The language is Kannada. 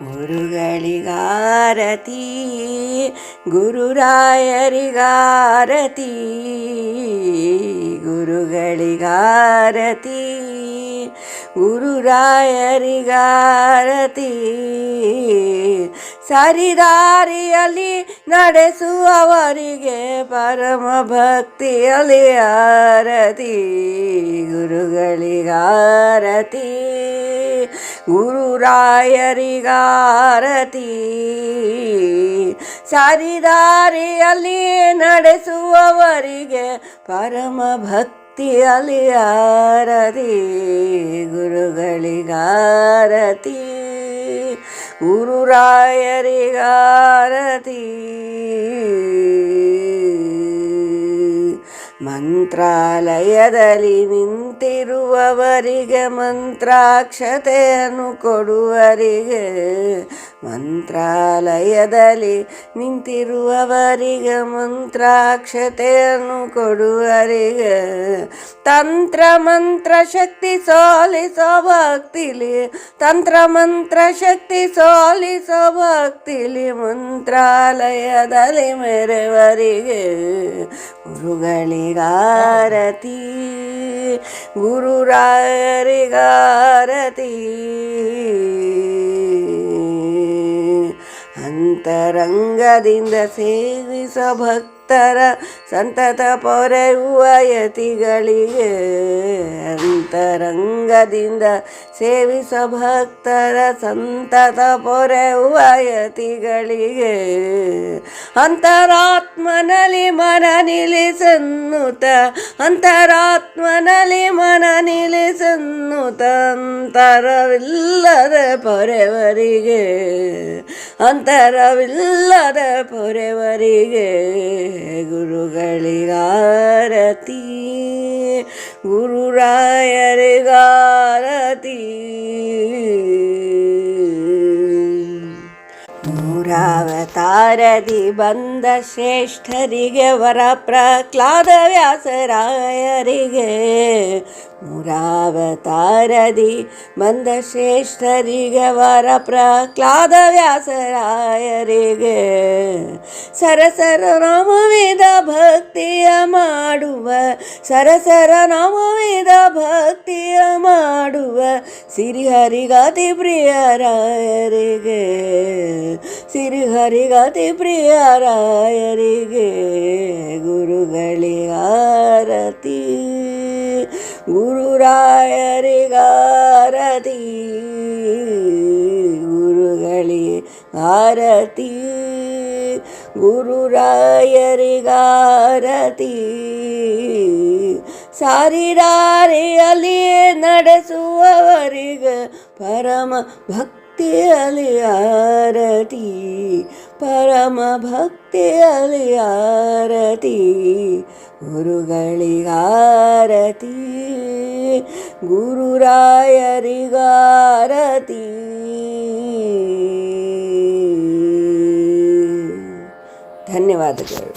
ಗುರುಗಳಿಗಾರತಿ ಗುರುರಾಯರಿಗಾರತಿ ಗುರುಗಳಿಗಾರತಿ ಗುರುರಾಯರಿಗಾರತಿ ಸರಿದಾರಿಯಲ್ಲಿ ನಡೆಸುವವರಿಗೆ ಪರಮ ಭಕ್ತಿಯಲ್ಲಿ ಆರತಿ ಗುರುಗಳಿಗಾರತಿ ಗುರುರಾಯರಿಗಾರತಿ. ಸರಿದಾರಿಯಲ್ಲಿ ನಡೆಸುವವರಿಗೆ ಪರಮ ಭಕ್ತಿಯಲ್ಲಿ ಆರತಿ ಗುರುಗಳಿಗಾರತಿ. ಗುರುರಾಯರಿಗಾರತಿ. ಮಂತ್ರಾಲಯದಲ್ಲಿ ನಿಂತಿರುವವರಿಗೆ ಮಂತ್ರಾಕ್ಷತೆಯನ್ನು ಕೊಡುವರಿಗೆ ಮಂತ್ರಾಲಯದಲ್ಲಿ ನಿಂತಿರುವವರಿಗೆ ಮಂತ್ರಾಕ್ಷತೆಯನ್ನು ಕೊಡುವರಿಗ ತಂತ್ರ ಮಂತ್ರ ಶಕ್ತಿ ಸೋಲಿಸೋ ಭಕ್ತಿಲಿ, ತಂತ್ರ ಮಂತ್ರ ಶಕ್ತಿ ಸೋಲಿಸೋ ಭಕ್ತಿಲಿ ಮಂತ್ರಾಲಯದಲ್ಲಿ ಮೆರೆವರಿಗೆ ಗುರುಗಳಿಗಾರತಿ, ಗುರುರಾಯರಿಗಾರತಿ. ಅಂತರಂಗದಿಂದ ಸೇವಿಸ ಭಕ್ತರ ಸಂತತ ಪೊರೆಯುವ ಯತಿಗಳಿಗೆ ಅಂತರಂಗದಿಂದ ಸೇವಿಸ ಭಕ್ತರ ಸಂತತ ಪೊರೆಯುವ ಯತಿಗಳಿಗೆ ಅಂತರಾತ್ಮನಲ್ಲಿ ಮನ ನಿಲ್ಲಿಸನ್ನುತ, ಅಂತರಾತ್ಮನಲ್ಲಿ ಮನ ನಿಲ್ಲಿಸನ್ನುತ, ಅಂತರವಿಲ್ಲದ ಪೊರೆವರಿಗೆ ಅಂತರವಿಲ್ಲದ ಪೊರೆವರಿಗೆ ಗುರುಗಳಿಗಾರತಿ ಗುರುರಾಯರಿಗಾರತಿ. ನೂರಾವತಾರದಿ ಬಂದ ಶ್ರೇಷ್ಠರಿಗೆ ವರ ಪ್ರಹ್ಲಾದ ವ್ಯಾಸರಾಯರಿಗೆ ನೂರಾವತಾರದಿ ಬಂದ ಶ್ರೇಷ್ಠರಿಗೆ ವರ ಪ್ರಹ್ಲಾದ ವ್ಯಾಸರಾಯರಿಗೆ ಸರಸರ ನಾಮವೇದ ಭಕ್ತಿಯ ಮಾಡುವ ಸರಸರ ನಾಮವೇದ ಭಕ್ತಿಯ ಮಾಡುವ ಸಿರಿಹರಿಗಾತಿ ಪ್ರಿಯರಾಯರಿಗೆ ಸಿರಿಹರಿಗಾತಿ ಪ್ರಿಯರಾಯರಿಗೆ ಆರತಿ ಗುರುರಾಯರಿಗಾರತಿ ಸಾರಿದಾರಿಯಲ್ಲಿ ನಡೆಸುವವರಿಗೆ ಪರಮ ಭಕ್ತಿಯಲ್ಲಿ ಆರತಿ ಪರಮ ಭಕ್ತಿಯಲ್ಲಿ ಆರತಿ ಗುರುಗಳಿಗಾರತಿ ಗುರುರಾಯರಿಗಾರತಿ ಧನ್ಯವಾದಗಳು